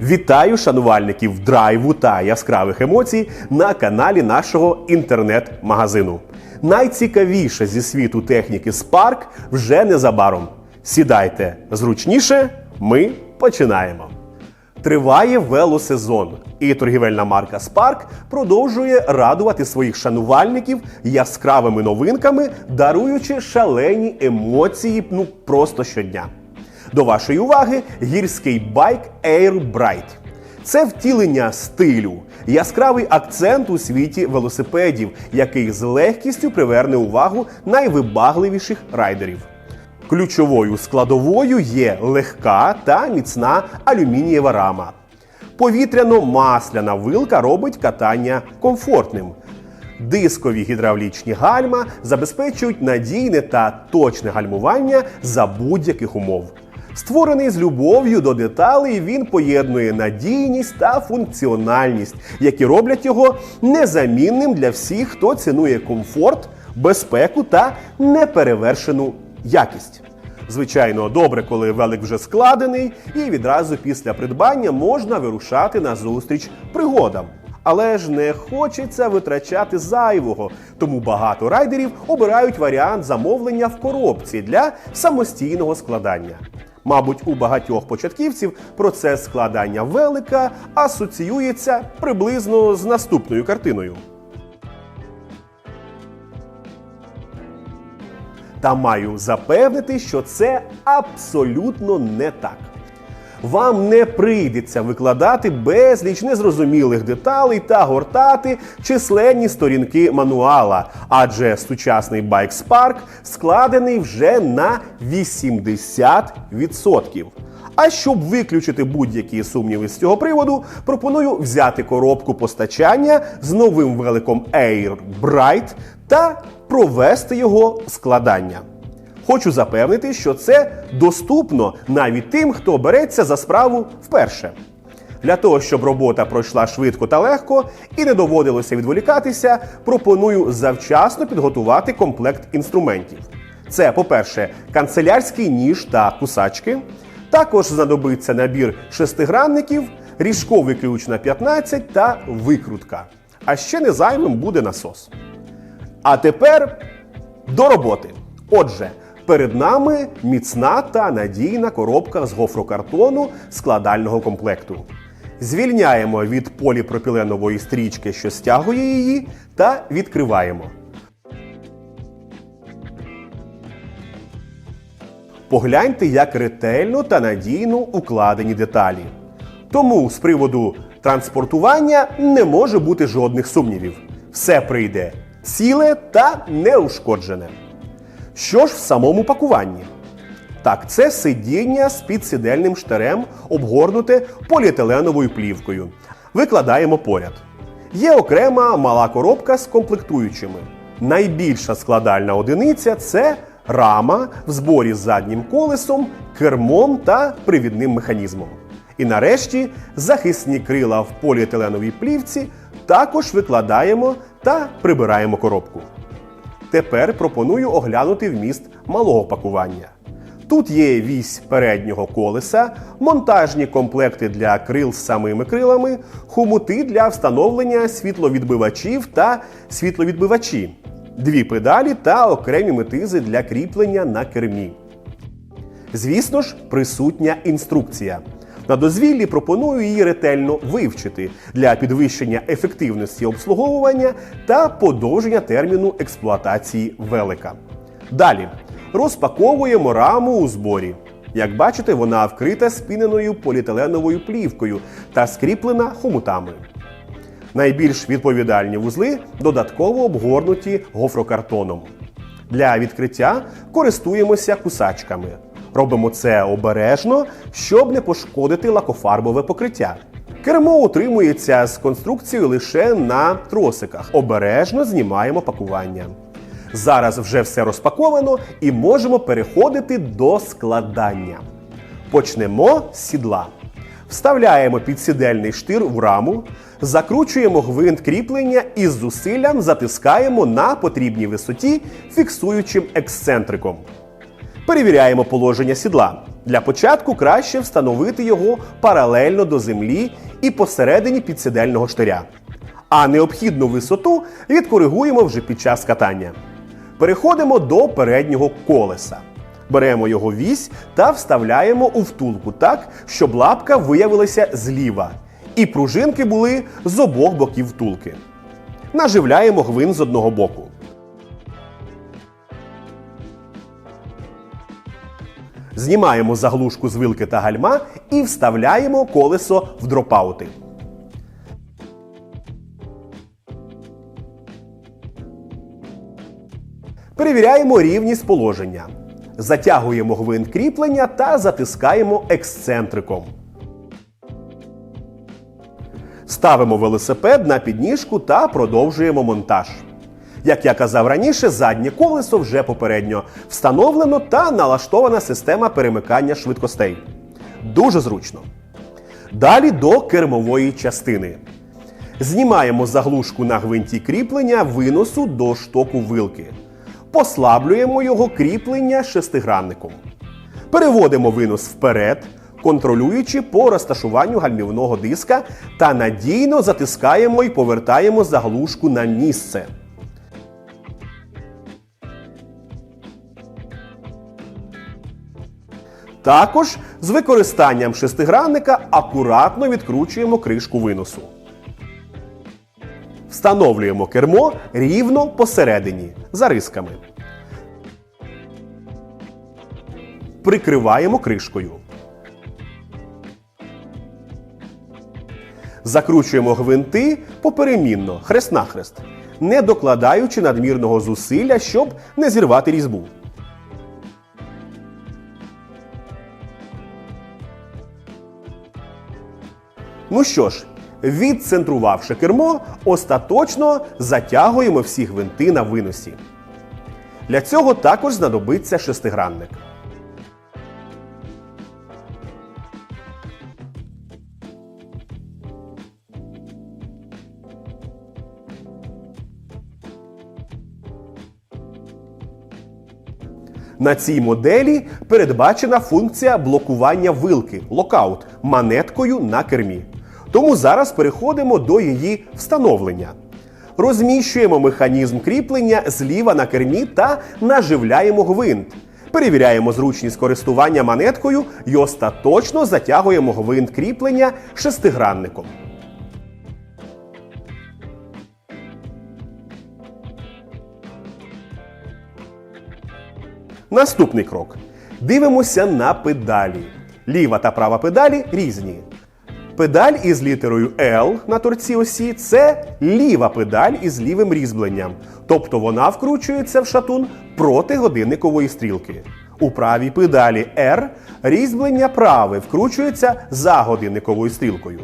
Вітаю шанувальників драйву та яскравих емоцій на каналі нашого інтернет-магазину. Найцікавіше зі світу техніки Spark вже незабаром. Сідайте зручніше, ми починаємо. Триває велосезон, і торгівельна марка Spark продовжує радувати своїх шанувальників яскравими новинками, даруючи шалені емоції ну просто щодня. До вашої уваги гірський байк Air Bright. Це втілення стилю, яскравий акцент у світі велосипедів, який з легкістю приверне увагу найвибагливіших райдерів. Ключовою складовою є легка та міцна алюмінієва рама. Повітряно-масляна вилка робить катання комфортним. Дискові гідравлічні гальма забезпечують надійне та точне гальмування за будь-яких умов. Створений з любов'ю до деталей, він поєднує надійність та функціональність, які роблять його незамінним для всіх, хто цінує комфорт, безпеку та неперевершену якість. Звичайно, добре, коли велик вже складений, і відразу після придбання можна вирушати на зустріч пригодам. Але ж не хочеться витрачати зайвого, тому багато райдерів обирають варіант замовлення в коробці для самостійного складання. Мабуть, у багатьох початківців процес складання велика асоціюється приблизно з наступною картиною. Та маю запевнити, що це абсолютно не так. Вам не прийдеться викладати безліч незрозумілих деталей та гортати численні сторінки мануала, адже сучасний байк Spark складений вже на 80%. А щоб виключити будь-які сумніви з цього приводу, пропоную взяти коробку постачання з новим великом Air Bright та провести його складання. Хочу запевнити, що це доступно навіть тим, хто береться за справу вперше. Для того, щоб робота пройшла швидко та легко і не доводилося відволікатися, пропоную завчасно підготувати комплект інструментів. Це, по-перше, канцелярський ніж та кусачки. Також знадобиться набір шестигранників, ріжковий ключ на 15 та викрутка. А ще не зайвим буде насос. А тепер до роботи. Отже, перед нами міцна та надійна коробка з гофрокартону складального комплекту. Звільняємо від поліпропіленової стрічки, що стягує її, та відкриваємо. Погляньте, як ретельно та надійно укладені деталі. Тому з приводу транспортування не може бути жодних сумнівів. Все прийде ціле та неушкоджене. Що ж в самому пакуванні? Так, це сидіння з підсидельним штарем, обгорнуте поліетиленовою плівкою. Викладаємо поряд. Є окрема мала коробка з комплектуючими. Найбільша складальна одиниця це рама в зборі з заднім колесом, кермом та привідним механізмом. І нарешті захисні крила в поліетиленовій плівці також викладаємо та прибираємо коробку. Тепер пропоную оглянути вміст малого пакування. Тут є вісь переднього колеса, монтажні комплекти для крил з самими крилами, хомути для встановлення світловідбивачів та світловідбивачі, дві педалі та окремі метизи для кріплення на кермі. Звісно ж, присутня інструкція. На дозвіллі пропоную її ретельно вивчити для підвищення ефективності обслуговування та подовження терміну експлуатації велика. Далі розпаковуємо раму у зборі. Як бачите, вона вкрита спіненою поліетиленовою плівкою та скріплена хомутами. Найбільш відповідальні вузли додатково обгорнуті гофрокартоном. Для відкриття користуємося кусачками. Робимо це обережно, щоб не пошкодити лакофарбове покриття. Кермо утримується з конструкцією лише на тросиках. Обережно знімаємо пакування. Зараз вже все розпаковано і можемо переходити до складання. Почнемо з сідла. Вставляємо підсідельний штир в раму, закручуємо гвинт кріплення і з зусиллям затискаємо на потрібній висоті фіксуючим ексцентриком. Перевіряємо положення сідла. Для початку краще встановити його паралельно до землі і посередині підсідельного штиря. А необхідну висоту відкоригуємо вже під час катання. Переходимо до переднього колеса. Беремо його вісь та вставляємо у втулку так, щоб лапка виявилася зліва, і пружинки були з обох боків втулки. Наживляємо гвинт з одного боку. Знімаємо заглушку з вилки та гальма і вставляємо колесо в дропаути. Перевіряємо рівність положення. Затягуємо гвинт кріплення та затискаємо ексцентриком. Ставимо велосипед на підніжку та продовжуємо монтаж. Як я казав раніше, заднє колесо вже попередньо встановлено та налаштована система перемикання швидкостей. Дуже зручно. Далі до кермової частини. Знімаємо заглушку на гвинті кріплення виносу до штоку вилки. Послаблюємо його кріплення шестигранником. Переводимо винос вперед, контролюючи по розташуванню гальмівного диска та надійно затискаємо і повертаємо заглушку на місце. Також з використанням шестигранника акуратно відкручуємо кришку виносу. Встановлюємо кермо рівно посередині за рисками. Прикриваємо кришкою. Закручуємо гвинти поперемінно, хрест-нахрест, не докладаючи надмірного зусилля, щоб не зірвати різьбу. Ну що ж, відцентрувавши кермо, остаточно затягуємо всі гвинти на виносі. Для цього також знадобиться шестигранник. На цій моделі передбачена функція блокування вилки локаут манеткою на кермі. Тому зараз переходимо до її встановлення. Розміщуємо механізм кріплення зліва на кермі та наживляємо гвинт. Перевіряємо зручність користування монеткою і остаточно затягуємо гвинт кріплення шестигранником. Наступний крок. Дивимося на педалі. Ліва та права педалі різні. Педаль із літерою L на торці осі це ліва педаль із лівим різьбленням. Тобто вона вкручується в шатун проти годинникової стрілки. У правій педалі R різьблення праве вкручується за годинниковою стрілкою.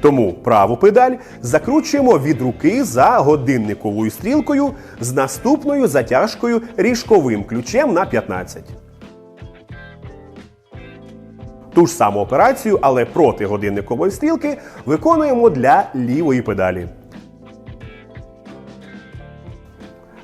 Тому праву педаль закручуємо від руки за годинниковою стрілкою з наступною затяжкою ріжковим ключем на 15. Ту ж саму операцію, але проти годинникової стрілки, виконуємо для лівої педалі.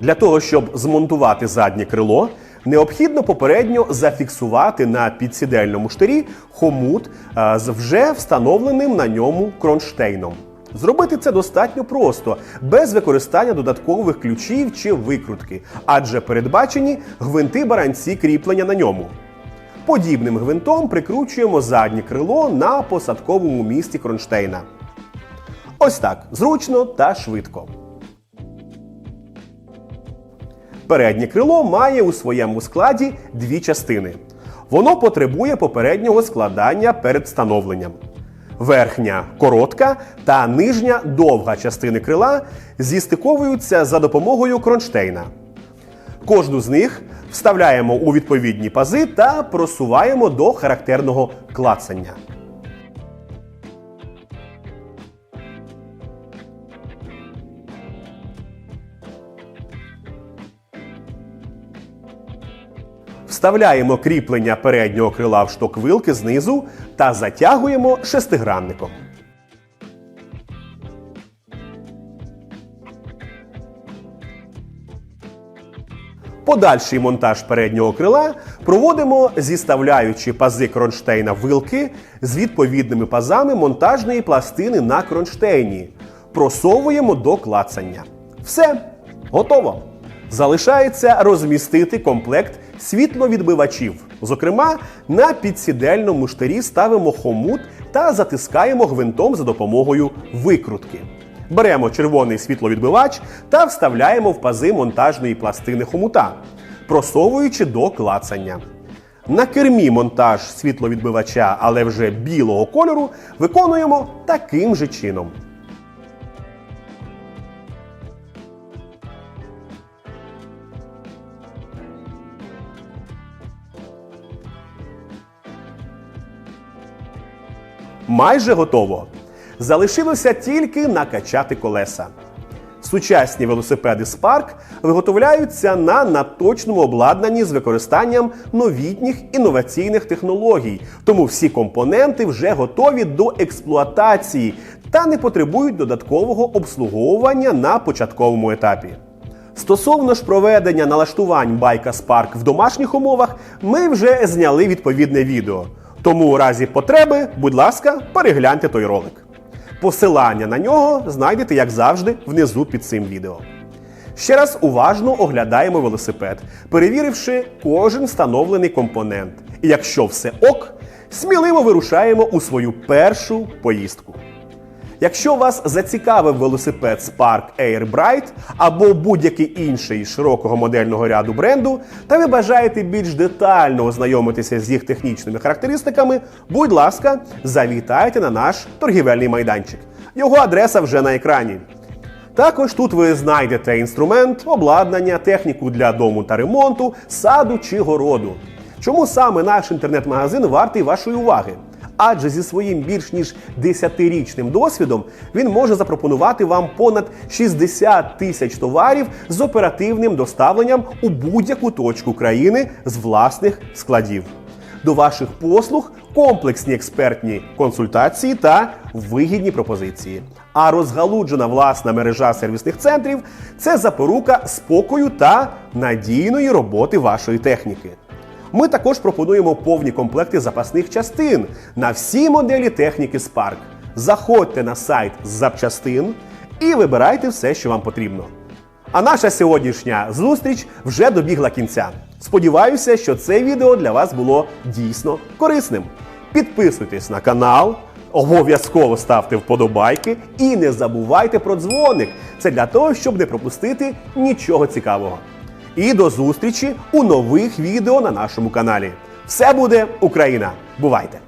Для того, щоб змонтувати заднє крило, необхідно попередньо зафіксувати на підсідельному штирі хомут з вже встановленим на ньому кронштейном. Зробити це достатньо просто, без використання додаткових ключів чи викрутки, адже передбачені гвинти баранці кріплення на ньому. Подібним гвинтом прикручуємо заднє крило на посадковому місці кронштейна. Ось так зручно та швидко. Переднє крило має у своєму складі дві частини. Воно потребує попереднього складання перед встановленням. Верхня коротка та нижня довга частини крила зістиковуються за допомогою кронштейна. Кожну з них вставляємо у відповідні пази та просуваємо до характерного клацання. Вставляємо кріплення переднього крила в шток вилки знизу та затягуємо шестигранником. Подальший монтаж переднього крила проводимо зіставляючи пази кронштейна вилки з відповідними пазами монтажної пластини на кронштейні. Просовуємо до клацання. Все, готово. Залишається розмістити комплект світловідбивачів. Зокрема, на підсідельному штирі ставимо хомут та затискаємо гвинтом за допомогою викрутки. Беремо червоний світловідбивач та вставляємо в пази монтажної пластини хомута, просовуючи до клацання. На кермі монтаж світловідбивача, але вже білого кольору, виконуємо таким же чином. Майже готово. Залишилося тільки накачати колеса. Сучасні велосипеди Spark виготовляються на наточному обладнанні з використанням новітніх інноваційних технологій, тому всі компоненти вже готові до експлуатації та не потребують додаткового обслуговування на початковому етапі. Стосовно ж проведення налаштувань байка Spark в домашніх умовах, ми вже зняли відповідне відео. Тому у разі потреби, будь ласка, перегляньте той ролик. Посилання на нього знайдете, як завжди, внизу під цим відео. Ще раз уважно оглядаємо велосипед, перевіривши кожен встановлений компонент. І якщо все ок, сміливо вирушаємо у свою першу поїздку. Якщо вас зацікавив велосипед Spark Air Bright або будь-який інший широкого модельного ряду бренду, та ви бажаєте більш детально ознайомитися з їх технічними характеристиками, будь ласка, завітайте на наш торгівельний майданчик. Його адреса вже на екрані. Також тут ви знайдете інструмент, обладнання, техніку для дому та ремонту, саду чи городу. Чому саме наш інтернет-магазин вартий вашої уваги? Адже зі своїм більш ніж 10-річним досвідом він може запропонувати вам понад 60 тисяч товарів з оперативним доставленням у будь-яку точку країни з власних складів. До ваших послуг комплексні експертні консультації та вигідні пропозиції. А розгалуджена власна мережа сервісних центрів це запорука спокою та надійної роботи вашої техніки. Ми також пропонуємо повні комплекти запасних частин на всі моделі техніки Spark. Заходьте на сайт запчастин і вибирайте все, що вам потрібно. А наша сьогоднішня зустріч вже добігла кінця. Сподіваюся, що це відео для вас було дійсно корисним. Підписуйтесь на канал, обов'язково ставте вподобайки і не забувайте про дзвоник. Це для того, щоб не пропустити нічого цікавого. І до зустрічі у нових відео на нашому каналі. Все буде Україна! Бувайте!